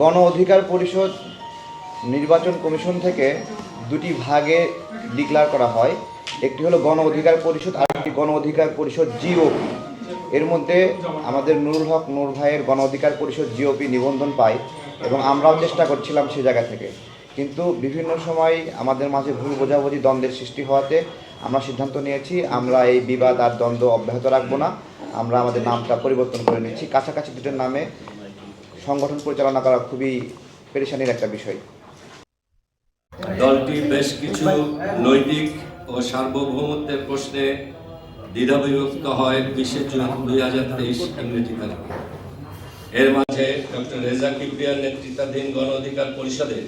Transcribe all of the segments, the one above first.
গণ অধিকার পরিষদ নির্বাচন কমিশন থেকে দুটি ভাগে ডিক্লার করা হয়। একটি হলো গণ অধিকার পরিষদ, আর একটি গণ অধিকার পরিষদ জিওপি। এর মধ্যে আমাদের নুরুল হক নূর ভাইয়ের গণ অধিকার পরিষদ জিওপি নিবন্ধন পায় এবং আমরাও চেষ্টা করছিলাম সে জায়গা থেকে। কিন্তু বিভিন্ন সময় আমাদের মাঝে ভুল বোঝাবুঝি দ্বন্দ্বের সৃষ্টি হওয়াতে আমরা সিদ্ধান্ত নিয়েছি, আমরা এই বিবাদ আর দ্বন্দ্ব অব্যাহত রাখব না। আমরা আমাদের নামটা পরিবর্তন করে নিচ্ছি। কাছাকাছি দুটোর নামে সংগঠন পরিচালনা করা খুবই পেরেশানির একটা বিষয়। দলটি বেশ কিছু নৈতিক ও সার্বভৌমত্বের প্রশ্নে দ্বিধাবিভক্ত হয় বিশে জুন দুই হাজার তেইশ ইংরেজি এর মাঝে ডক্টর রেজা কিবরিয়ার নেতৃত্বাধীন গণ অধিকার পরিষদে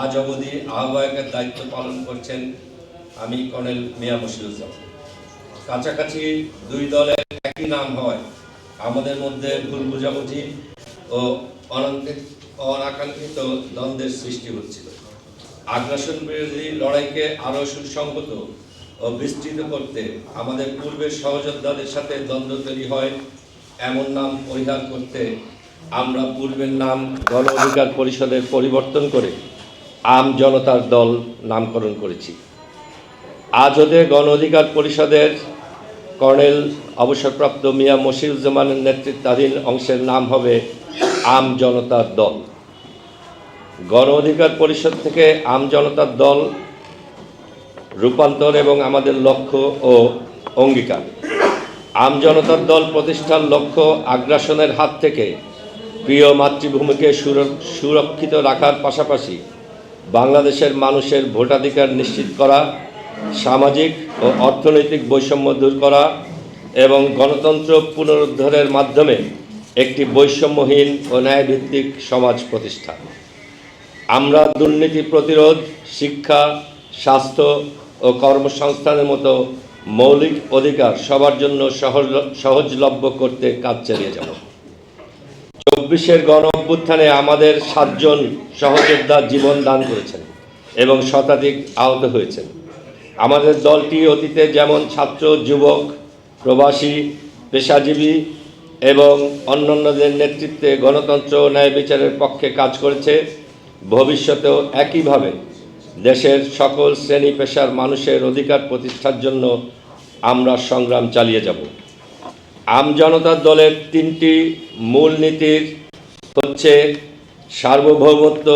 আজ অবধি আহ্বায়কের দায়িত্ব পালন করছেন আমি কর্নেল মিয়া মশিউজ্জামান কাছাকাছি দুই দলের একই নাম হয় আমাদের মধ্যে ভুল বুঝাবুঝি ও অনাকাঙ্ক্ষিত দ্বন্দ্বের সৃষ্টি হচ্ছিল। আগ্রাসন বিরোধী লড়াইকে আরও সুসংহত ও বিস্তৃত করতে আমাদের পূর্বের সহযোদ্ধাদের সাথে দ্বন্দ্ব তৈরি হয়। এমন নাম পরিহার করতে আমরা পূর্বের নাম গণ অধিকার পরিষদের পরিবর্তন করে আম জনতার দল নামকরণ করেছি। আজ ওদে গণ অধিকার পরিষদের কর্নেল অবসরপ্রাপ্ত মিয়া মশিউজ্জামানের নেতৃত্বাধীন অংশের নাম হবে আম জনতার দল। গণ অধিকার পরিষদ থেকে আম জনতার দল রূপান্তর এবং আমাদের লক্ষ্য ও অঙ্গীকার। আম জনতার দল প্রতিষ্ঠার লক্ষ্য আগ্রাসনের হাত থেকে প্রিয় মাতৃভূমিকে সুর- সুরক্ষিত রাখার পাশাপাশি বাংলাদেশের মানুষের ভোটাধিকার নিশ্চিত করা, সামাজিক ও অর্থনৈতিক বৈষম্য দূর করা এবং গণতন্ত্র পুনরুদ্ধারের মাধ্যমে একটি বৈষম্যহীন ও ন্যায়ভিত্তিক সমাজ প্রতিষ্ঠা। আমরা দুর্নীতি প্রতিরোধ, শিক্ষা, স্বাস্থ্য ও কর্মসংস্থানের মতো মৌলিক অধিকার সবার জন্য সহজ সহজলভ্য করতে কাজ চালিয়ে যাব। চব্বিশের গণ অভ্যুত্থানে আমাদের সাতজন সহযোদ্ধা জীবন দান করেছেন এবং শতাধিক আহত হয়েছেন। আমাদের দলটি অতীতে যেমন ছাত্র, যুবক, প্রবাসী, পেশাজীবী এবং অন্যান্যদের নেতৃত্বে গণতন্ত্র ন্যায় বিচারের পক্ষে কাজ করেছে, ভবিষ্যতেও একইভাবে দেশের সকল শ্রেণি পেশার মানুষের অধিকার প্রতিষ্ঠার জন্য আমরা সংগ্রাম চালিয়ে যাব। আম জনতার দলের তিনটি মূল নীতির হচ্ছে সার্বভৌমত্ব,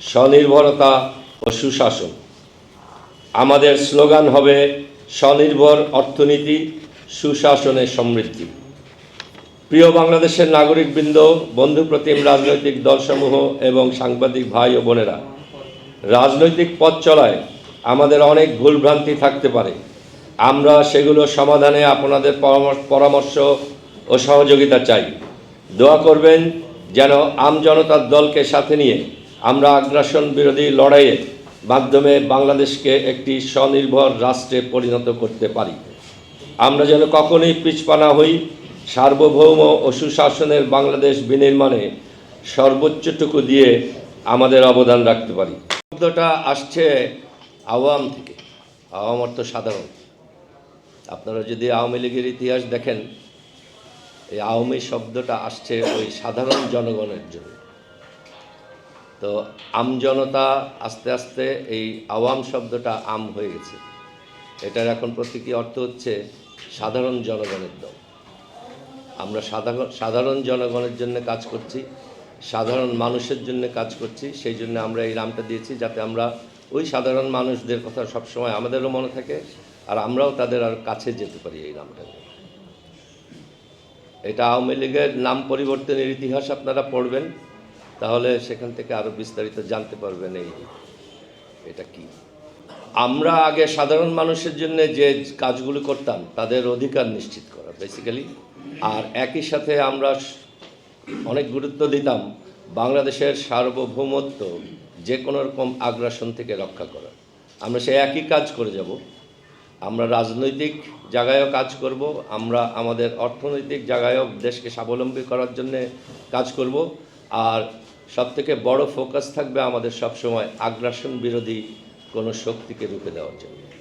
স্বনির্ভরতা ও সুশাসন। আমাদের স্লোগান হবে স্বনির্ভর অর্থনীতি সুশাসনের সমৃদ্ধি। প্রিয় বাংলাদেশের নাগরিকবৃন্দ বন্ধুপ্রতিম রাজনৈতিক দলসমূহ এবং সাংবাদিক ভাই ও বোনেরা, রাজনৈতিক পথ চলায় আমাদের অনেক ভুলভ্রান্তি থাকতে পারে। আমরা সেগুলো সমাধানে আপনাদের পরামর্শ- ও সহযোগিতা চাই। দোয়া করবেন যেন আম জনতার দলকে সাথে নিয়ে আমরা আগ্রাসন বিরোধী লড়াইয়ের মাধ্যমে বাংলাদেশকে একটি স্বনির্ভর রাষ্ট্রে পরিণত করতে পারি। আমরা যেন কখনোই পিছপানা হই সার্বভৌম ও সুশাসনের বাংলাদেশ বিনির্মাণে সর্বোচ্চটুকু দিয়ে আমাদের অবদান রাখতে পারি। শব্দটা আসছে আওয়াম থেকে। আওয়াম অর্থ সাধারণ। আপনারা যদি আওয়ামী লীগের ইতিহাস দেখেন, এই আওয়ামী শব্দটা আসছে ওই সাধারণ জনগণের জন্য। তো আমজনতা আস্তে আস্তে এই আওয়াম শব্দটা আম হয়ে গেছে। এটার এখন প্রতীকী অর্থ হচ্ছে সাধারণ জনগণের দল। আমরা সাধারণ সাধারণ জনগণের জন্য কাজ করছি, সাধারণ মানুষের জন্য কাজ করছি, সেই জন্য আমরা এই নামটা দিয়েছি যাতে আমরা ওই সাধারণ মানুষদের কথা সবসময় আমাদেরও মনে থাকে আর আমরাও তাদের আর কাছে যেতে পারি এই নামটা। এটা আওয়ামী লীগের নাম পরিবর্তনের ইতিহাস আপনারা পড়বেন, তাহলে সেখান থেকে আরও বিস্তারিত জানতে পারবেন এই এটা কি আমরা আগে সাধারণ মানুষের জন্য যে কাজগুলো করতাম, তাদের অধিকার নিশ্চিত করা বেসিক্যালি আর একই সাথে আমরা অনেক গুরুত্ব দিতাম বাংলাদেশের সার্বভৌমত্ব যে কোনো রকম আগ্রাসন থেকে রক্ষা করা আমরা সে একই কাজ করে যাব। আমরা রাজনৈতিক জায়গায়ও কাজ করব। আমরা আমাদের অর্থনৈতিক জায়গায়ও দেশকে স্বাবলম্বী করার জন্য কাজ করব। আর সবথেকে বড় ফোকাস থাকবে আমাদের সবসময় আগ্রাসন বিরোধী কোনো শক্তিকে রুখে দেওয়ার জন্য।